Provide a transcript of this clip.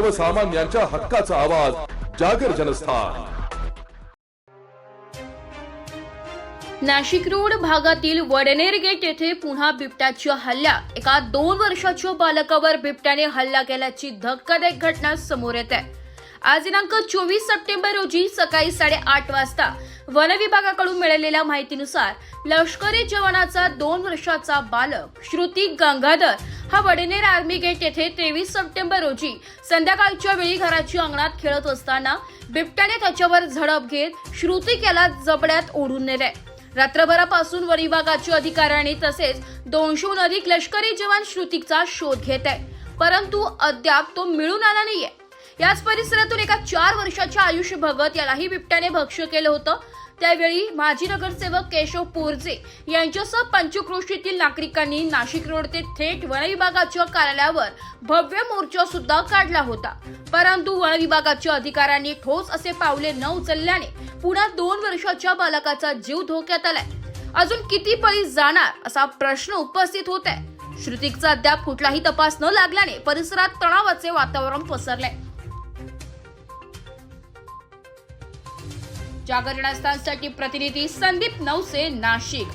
सर्वसामान्यांच्या हक्काचा आवाज जागर जनस्थान. नाशिक रोड भागातील वडनेर गेट येथे पुन्हा बिबट्याच्या हल्ल्यात एका दोन वर्षाच्या बालकावर बिबट्याने हल्ला केल्याची धक्कादायक घटना समोर येत आहे. आज दिनांक चोवीस सप्टेंबर रोजी सकाळी साडेआठ वाजता वन विभागाकडून मिळालेल्या माहितीनुसार लष्करी जवानाचा दोन वर्षाचा बालक श्रुती गंगाधर हा वडनेर आर्मी गेट येथे तेवीस सप्टेंबर रोजी संध्याकाळच्या वेळी घराच्या अंगणात खेळत असताना बिबट्याने त्याच्यावर झडप घेत श्रुती केला जबड्यात ओढून नेले रात्रभरापासून वन विभागाच्या अधिकाऱ्यांनी तसेच दोनशेहून अधिक लष्करी जवान श्रुतिकचा शोध घेत आहे परंतु अद्याप तो मिळून आला नाहीये. याच परिसरातून एका चार वर्षाच्या आयुष्य भगत यालाही बिबट्याने भक्ष्य केलं होतं. त्यावेळी माजी नगरसेवक केशव पोरजे यांच्यासह पंचक्रोशीतील नागरिकांनी नाशिक रोड ते थेट वन विभागाच्या कार्यालयावर भव्य मोर्चा सुद्धा काढला होता. परंतु वन विभागाच्या अधिकाऱ्यांनी ठोस असे पावले न उचलल्याने पुन्हा दोन वर्षाच्या बालकाचा जीव धोक्यात आलाय. अजून किती पळी जाणार असा प्रश्न उपस्थित होत आहे श्रुतिकचा अद्याप कुठलाही तपास न लागल्याने परिसरात तणावाचे वातावरण पसरलंय. जागरणस्थानसाठी प्रतिनिधी संदीप नवसे नाशिक.